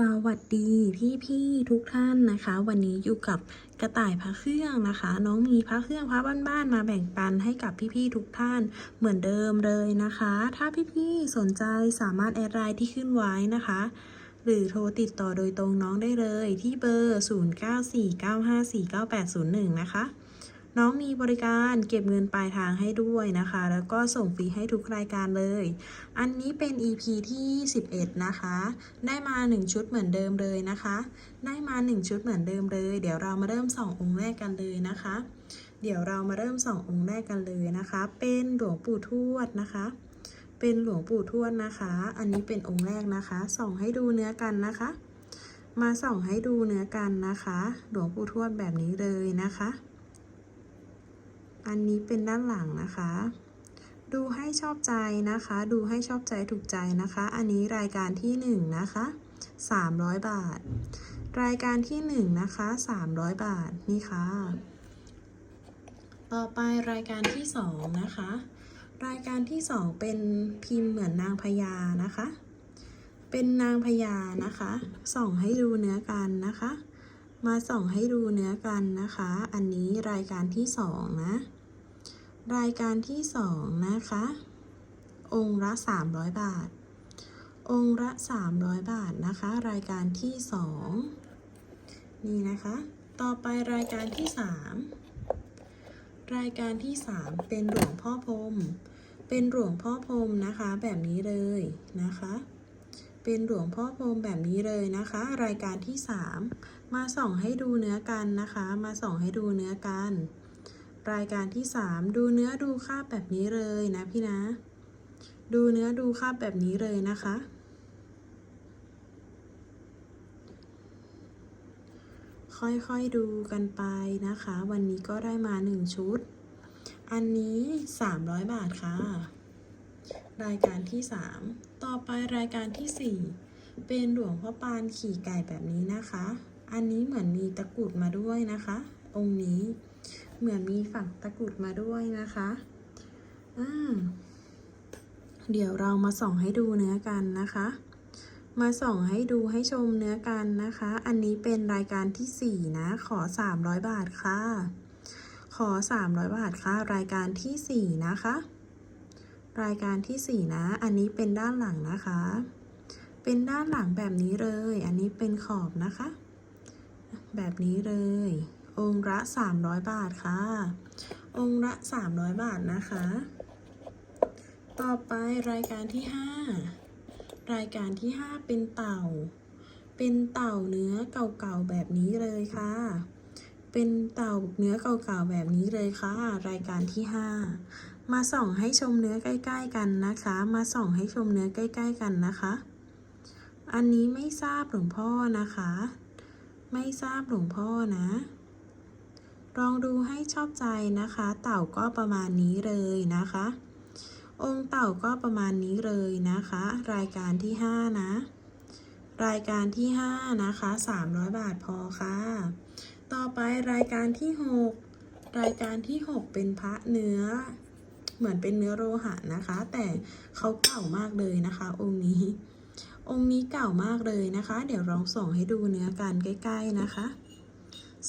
สวัสดีพี่พี่ทุกท่านนะคะ วันนี้อยู่กับกระต่ายพระเครื่องนะคะ น้องมีพระเครื่องพระบ้านๆมาแบ่งปันให้กับพี่พี่ทุกท่านเหมือนเดิมเลยนะคะ ถ้าพี่พี่สนใจสามารถแอดไลน์ที่ขึ้นไว้นะคะ หรือโทรติดต่อโดยตรงน้องได้เลยที่เบอร์ 0949549801 นะคะ น้องมีบริการเก็บเงินปลายทางให้ด้วยนะคะ แล้วก็ส่งฟรีให้ทุกรายการเลย อันนี้เป็น EP ที่ 11 นะคะ ได้มา 1 ชุดเหมือนเดิมเลยนะคะ ได้มา 1 ชุดเหมือนเดิมเลย เดี๋ยวเรามาเริ่มส่ององค์แรกกันเลยนะคะ เดี๋ยวเรามาเริ่มส่ององค์แรกกันเลยนะคะ เป็นหลวงปู่ทวดนะคะ เป็นหลวงปู่ทวดนะคะ อันนี้เป็นองค์แรกนะคะ ส่องให้ดูเนื้อกันนะคะ มาส่องให้ดูเนื้อกันนะคะ หลวงปู่ทวดแบบนี้เลยนะคะ อันนี้เป็นด้านหลังนะคะ ดูให้ชอบใจนะคะ ดูให้ชอบใจถูกใจนะคะ อันนี้รายการที่ 1 นะคะ 300 บาท รายการที่ 1 นะคะ 300 บาท นี่ค่ะ ต่อไปรายการที่ 2 นะคะ รายการที่ 2 เป็นพิมพ์เหมือนนางพญานะคะ เป็นนางพญานะคะ ส่องให้ดูเนื้อกันนะคะมาส่องให้ดูเนื้อกันนะคะ อันนี้รายการที่ 2 นะ รายการที่สองนะคะ องค์ละ 300 บาท องค์ละ 300 บาทนะคะ รายการที่สองนี่นะคะ ต่อไปรายการที่สามรายการที่สามเป็นหลวงพ่อพรมเป็นหลวงพ่อพรมนะคะ แบบนี้เลยนะคะ เป็นหลวงพ่อพรมแบบนี้เลยนะคะ รายการที่สามมาส่องให้ดูเนื้อกันนะคะ มาส่องให้ดูเนื้อกัน รายการที่ 3 ดูเนื้อดูค่าแบบนี้เลยนะพี่นะ ดูเนื้อดูค่าแบบนี้เลยนะคะ ค่อยๆดูกันไปนะคะ วันนี้ก็ได้มา 1 ชุด อันนี้ 300 บาทค่ะ รายการที่ 3 ต่อไปรายการที่ 4 เป็นหลวงพ่อปานขี่ไก่แบบนี้นะคะ อันนี้เหมือนมีตะกรุดมาด้วยนะคะ องค์นี้ เหมือนมีฝังตะกรุดมาด้วยนะคะอ่าเดี๋ยวเรามาส่องให้ดูเนื้อกันนะคะ มาส่องให้ดูให้ชมเนื้อกันนะคะ อันนี้เป็นรายการที่ 4 นะ ขอ 300 บาทค่ะ ขอ 300 บาทค่ะ รายการที่ 4 นะคะ รายการที่ 4 นะ อันนี้เป็นด้านหลังนะคะ เป็นด้านหลังแบบนี้เลย อันนี้เป็นขอบนะคะ แบบนี้เลย องค์ละ300 บาทค่ะ องค์ละ300 บาทนะคะ ต่อไปรายการที่ 5 รายการที่ 5 เป็นเต่า เป็นเต่าเนื้อเก่าๆแบบนี้เลยค่ะ เป็นเต่าเนื้อเก่าๆแบบนี้เลยค่ะ รายการที่ 5 มาส่องให้ชมเนื้อใกล้ ๆ กันนะคะ มาส่องให้ชมเนื้อใกล้ ๆ กันนะคะ อันนี้ไม่ทราบหลวงพ่อนะคะไม่ทราบหลวงพ่อนะ ลองดูให้ชอบใจนะคะ เต่าก็ประมาณนี้เลยนะคะ องค์เต่าก็ประมาณนี้เลยนะคะ รายการที่ 5 นะ รายการที่ 5 นะคะ 300 บาทพอค่ะ ต่อไปรายการที่ 6 รายการที่ 6 เป็นพระเนื้อ เหมือนเป็นเนื้อโลหะนะคะ แต่เขาเก่ามากเลยนะคะ องค์นี้ องค์นี้เก่ามากเลยนะคะ เดี๋ยวลองส่องให้ดูเนื้อกันใกล้ ๆ นะคะ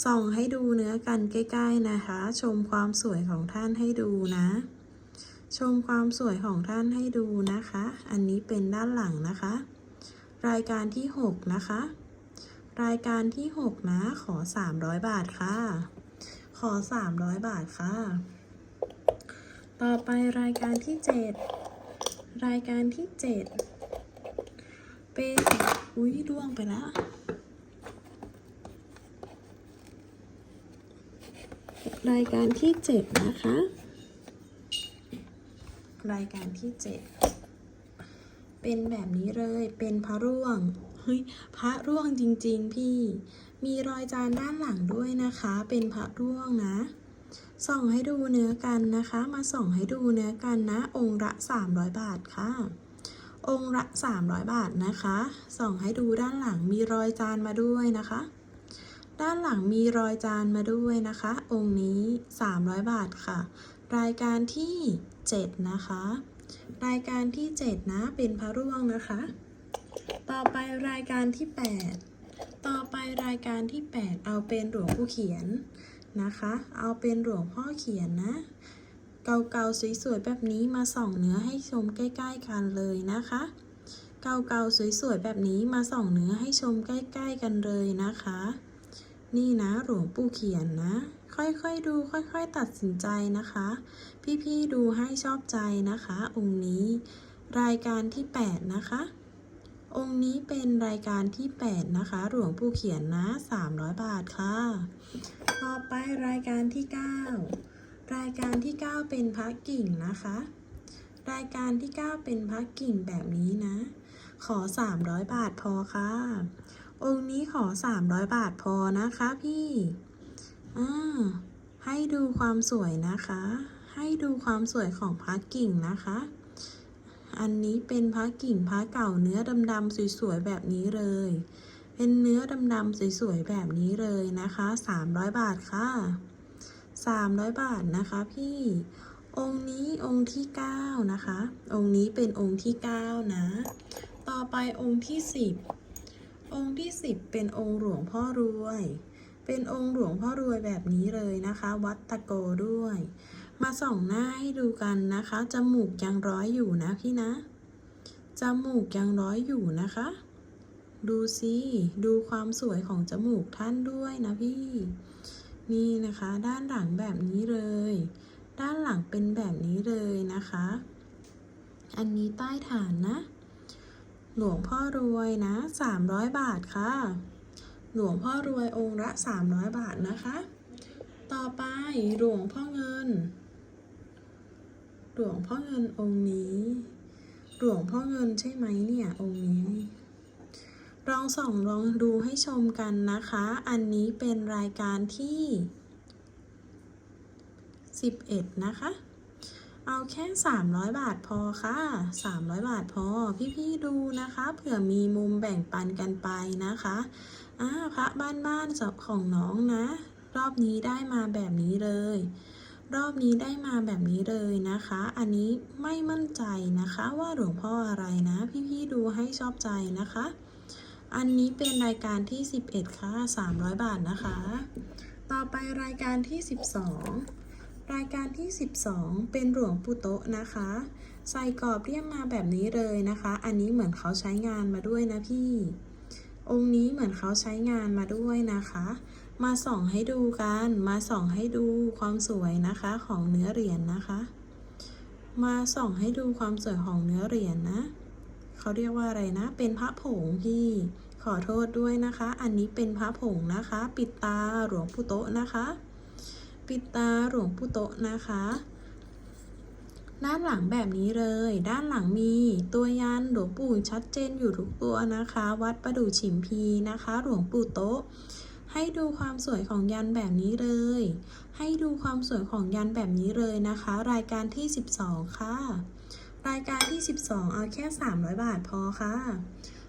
ส่องให้ดูเนื้อกันใกล้ๆนะคะ ชมความสวยของท่านให้ดูนะ ชมความสวยของท่านให้ดูนะคะ อันนี้เป็นด้านหลังนะคะ รายการที่ 6 นะคะ รายการที่ 6 นะขอ 300 บาทค่ะ ขอ 300 บาทค่ะ ต่อไปรายการที่ 7 รายการที่ 7 เป็นอุ้ยร่วงไปแล้ว รายการที่ 7 นะคะ รายการที่ 7 เป็นแบบนี้เลยเป็นพระร่วงเฮ้ยพระร่วงจริง ๆ พี่ มีรอยจานด้านหลังด้วยนะคะ เป็นพระร่วงนะ ส่องให้ดูเนื้อกันนะคะ มาส่องให้ดูเนื้อกันนะ องค์ละ 300 บาทค่ะองค์ละ 300 บาทนะคะ ส่องให้ดูด้านหลังมีรอยจานมาด้วยนะคะ ด้านหลังมีรอยจานมาด้วยนะคะ องค์นี้ 300 บาทค่ะ รายการที่ 7 นะคะ รายการที่ 7 นะ เป็นพระร่วงนะคะ ต่อไปรายการที่ 8 ต่อไปรายการที่ 8 เอาเป็นหลวงผู้เขียนนะคะ เอาเป็นหลวงพ่อเขียนนะ เก่าๆสวยๆแบบนี้มาส่องเนื้อให้ชมใกล้ๆกันเลยนะคะเก่าๆสวยๆแบบนี้มาส่องเนื้อให้ชมใกล้ ๆ กันเลยนะคะ นี่นะหลวงปู่เขียนนะ ค่อยๆดูค่อยๆตัดสินใจนะคะ พี่ๆดูให้ชอบใจนะคะ องค์นี้ รายการที่ 8 นะคะ องค์นี้เป็นรายการที่ 8 นะคะ หลวงปู่เขียนนะ 300 บาทค่ะ ต่อไปรายการที่ 9 รายการที่ 9 เป็นพระกิ่งนะคะ รายการที่ 9 เป็นพระกิ่งแบบนี้นะ ขอ 300 บาทพอค่ะ องค์นี้ขอ 300 บาทพอนะคะพี่อ่าให้ดูความสวยนะคะ ให้ดูความสวยของพระกิ่งนะคะ อันนี้เป็นพระกิ่งพระเก่าเนื้อดำๆสวยๆแบบนี้เลย เป็นเนื้อดำๆสวยๆแบบนี้เลยนะคะ 300 บาทค่ะ300 บาทนะคะพี่ องค์นี้องค์ที่ 9 นะคะ องค์นี้เป็นองค์ที่ 9 นะ ต่อไปองค์ที่ 10 องค์ที่ 10 เป็นองค์หลวงพ่อรวย เป็นองค์หลวงพ่อรวยแบบนี้เลยนะคะ วัดตะโกด้วย มาส่องหน้าให้ดูกันนะคะ จมูกยังร้อยอยู่นะพี่นะ จมูกยังร้อยอยู่นะคะ ดูสิดูความสวยของจมูกท่านด้วยนะพี่ นี่นะคะ ด้านหลังแบบนี้เลย ด้านหลังเป็นแบบนี้เลยนะคะ อันนี้ใต้ฐานนะ หลวงพ่อรวยนะ 300 บาทค่ะ หลวงพ่อรวยองค์ละ 300 บาทนะคะ ต่อไปหลวงพ่อเงิน หลวงพ่อเงินองค์นี้ หลวงพ่อเงินใช่ไหมเนี่ยองค์นี้ ลองส่องลองดูให้ชมกันนะคะ อันนี้เป็นรายการที่ 11 นะคะ เอาแค่ 300 บาทพอค่ะ 300 บาทพอ พี่ๆดูนะคะ เผื่อมีมุมแบ่งปันกันไปนะคะอ่าพระบ้านๆของน้องนะ รอบนี้ได้มาแบบนี้เลย รอบนี้ได้มาแบบนี้เลยนะคะ อันนี้ไม่มั่นใจนะคะว่าหลวงพ่ออะไรนะ พี่ๆดูให้ชอบใจนะคะ อันนี้เป็นรายการที่ 11 ค่ะ 300 บาทนะคะ ต่อไปรายการที่ 12 รายการที่ 12 เป็นหลวงปู่โตะนะคะ ใส่กรอบเรียมมาแบบนี้เลยนะคะ อันนี้เหมือนเขาใช้งานมาด้วยนะพี่ องค์นี้เหมือนเขาใช้งานมาด้วยนะคะ มาส่องให้ดูกัน มาส่องให้ดูความสวยนะคะของเนื้อเหรียญนะคะ มาส่องให้ดูความสวยของเนื้อเหรียญนะเขาเรียกว่าอะไรนะ เป็นพระผงพี่ ขอโทษด้วยนะคะ อันนี้เป็นพระผงนะคะ ปิดตาหลวงปู่โตะนะคะ ปิดตาหลวงปู่โตะนะคะ ด้านหลังแบบนี้เลย ด้านหลังมีตัวยันหลวงปู่ชัดเจนอยู่ทุกตัวนะคะ วัดประดู่ฉิมพีนะคะ หลวงปู่โตะให้ดูความสวยของยันแบบนี้เลย ให้ดูความสวยของยันแบบนี้เลยนะคะ รายการที่ 12 ค่ะ รายการที่ 12 เอาแค่ 300 บาทพอค่ะ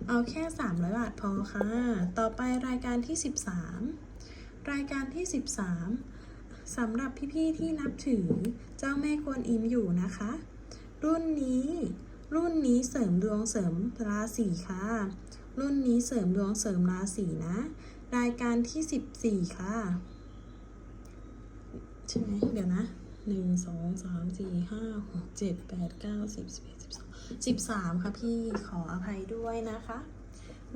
เอาแค่ 300 บาทพอค่ะ ต่อไปรายการที่ 13 รายการที่ 13 สำหรับพี่ ๆ ที่นับถือเจ้าแม่กวนอิมอยู่นะคะ รุ่นนี้ รุ่นนี้เสริมดวงเสริมราศีค่ะ รุ่นนี้เสริมดวงเสริมราศีนะ รายการที่ 14 ค่ะ ใช่ไหมเดี๋ยวนะหนึ่งสองสามสี่ห้าหกเจ็ดแปดเก้าสิบสิบเอ็ดสิบสองสิบสามค่ะพี่ขออภัยด้วยนะคะ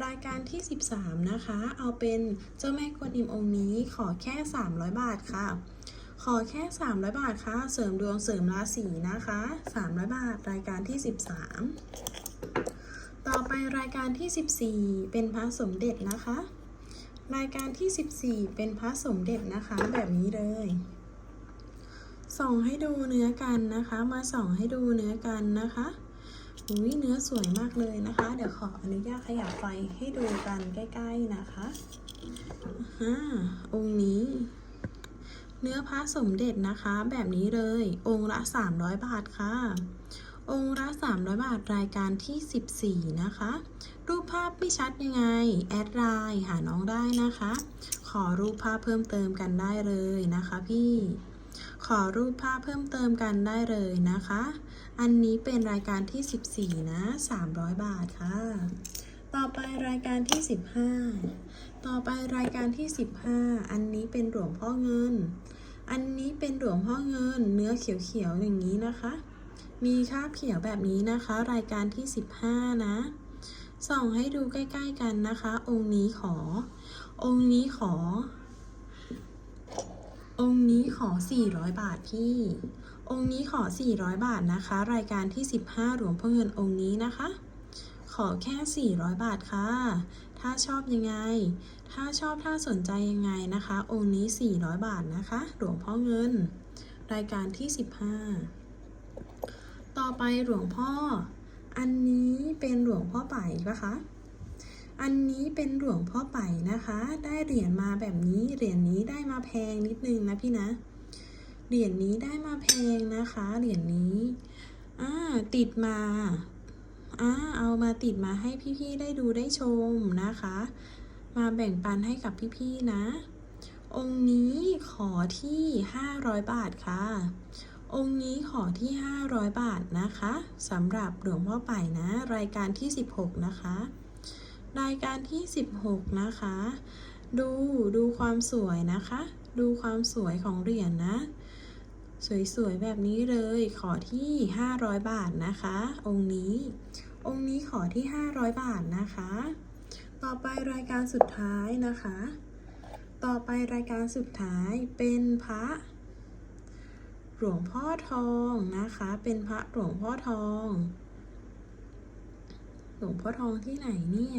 รายการที่ 13 นะคะ เอาเป็นเจ้าแม่กวนอิมองค์นี้ขอแค่ 300 บาทค่ะ ขอแค่ 300 บาทค่ะ เสริมดวงเสริมราศีนะคะ 300 บาท รายการที่ 13 ต่อไปรายการที่ 14 เป็นพระสมเด็จนะคะ รายการที่ 14 เป็นพระสมเด็จนะคะ แบบนี้เลย ส่องให้ดูเนื้อกันนะคะ มาส่องให้ดูเนื้อกันนะคะอุ้ยเนื้อสวยมากเลยนะคะ เดี๋ยวขออนุญาตขยับไฟให้ดูกันใกล้ ๆนะคะอ่าองค์นี้ เนื้อพระสมเด็จนะคะ แบบนี้เลย องค์ละ 300 บาทค่ะ องค์ละ 300 บาทรายการที่ 14 นะคะ รูปภาพไม่ชัดยังไง แอดไลน์หาน้องได้นะคะ ขอรูปภาพเพิ่มเติมกันได้เลยนะคะพี่ ขอรูปภาพเพิ่มเติมกันได้เลยนะคะ อันนี้เป็นรายการที่ 14 นะ 300 บาทค่ะ ต่อไปรายการที่ 15 ต่อไปรายการที่ 15 อันนี้เป็นหลวงพ่อเงิน อันนี้เป็นหลวงพ่อเงิน เนื้อเขียวๆอย่างนี้นะคะ มีคราบเขียวแบบนี้นะคะ รายการที่ 15 นะส่องให้ดูใกล้ ๆกันนะคะ องค์นี้ขอ องค์นี้ขอ องค์นี้ขอ 400 บาทพี่ องค์นี้ขอ 400 บาทนะคะ รายการที่ 15หลวงพ่อเงินองค์นี้นะคะ ขอแค่ 400 บาทค่ะ ถ้าชอบยังไง ถ้าชอบถ้าสนใจยังไงนะคะ องค์นี้ 400 บาทนะคะ หลวงพ่อเงิน รายการที่ 15 ต่อไปหลวงพ่อ อันนี้เป็นหลวงพ่อไปปะคะ อันนี้เป็นหลวงพ่อไปนะคะ ได้เหรียญมาแบบนี้ เหรียญนี้ได้มาแพงนิดนึงนะพี่นะ เหรียญนี้ได้มาแพงนะคะ เหรียญนี้ อ่า ติดมา อ่าเอามาติดมาให้พี่ๆได้ดูได้ชมนะคะ มาแบ่งปันให้กับพี่ๆนะ องค์นี้ขอที่ 500 บาทค่ะ องค์นี้ขอที่ 500 บาทนะคะสำหรับหลวงพ่อไปนะ รายการที่ 16 นะคะ รายการที่ 16 นะคะ ดูดูความสวยนะคะ ดูความสวยของเหรียญนะสวยๆ แบบนี้เลย ขอที่ 500 บาทนะคะ องค์นี้ องค์นี้ขอที่ 500 บาทนะคะ ต่อไปรายการสุดท้ายนะคะ ต่อไปรายการสุดท้ายเป็นพระหลวงพ่อทองนะคะ เป็นพระหลวงพ่อทอง หลวงพ่อทองที่ไหนเนี่ย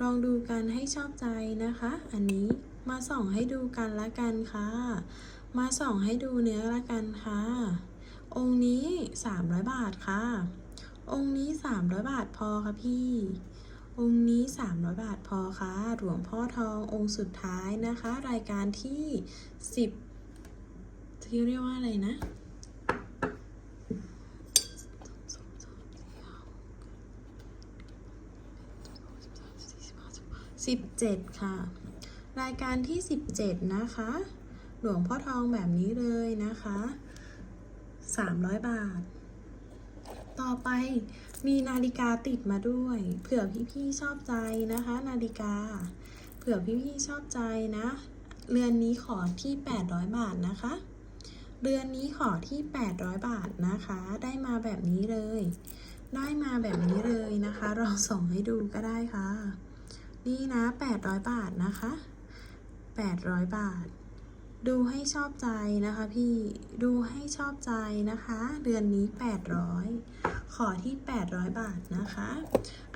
ลองดูกันให้ชอบใจนะคะ อันนี้มาส่องให้ดูกันละกันค่ะ มาส่องให้ดูเนื้อละกันค่ะ องค์นี้ 300 บาทค่ะ องค์นี้ 300 บาทพอค่ะพี่ องค์นี้ 300 บาทพอค่ะ หลวงพ่อทององค์สุดท้ายนะคะ รายการที่ 10 ที่เรียกว่าอะไรนะ17ค่ะ รายการที่17นะคะ หลวงพ่อทองแบบนี้เลยนะคะ 300 บาท ต่อไปมีนาฬิกาติดมาด้วย เผื่อพี่ๆชอบใจนะคะ นาฬิกา เผื่อพี่ๆชอบใจนะ เรือนนี้ขอที่ 800 บาทนะคะ เรือนนี้ขอที่ 800 บาทนะคะ ได้มาแบบนี้เลย ได้มาแบบนี้เลยนะคะ เราส่งให้ดูก็ได้ค่ะ นี่นะ 800 บาทนะคะ 800 บาท ดูให้ชอบใจนะคะพี่ ดูให้ชอบใจนะคะ เดือนนี้ 800 ขอที่ 800 บาทนะคะ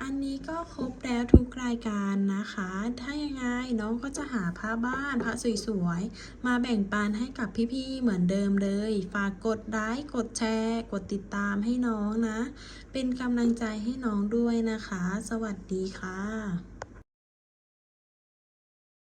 อันนี้ก็ครบแล้วทุกรายการนะคะ ถ้ายังไงน้องก็จะหาผ้าบ้านผ้าสวยๆ มาแบ่งปันให้กับพี่ๆ เหมือนเดิมเลย ฝากกดไลค์กดแชร์ กดติดตามให้น้องนะ เป็นกำลังใจให้น้องด้วยนะคะ สวัสดีค่ะ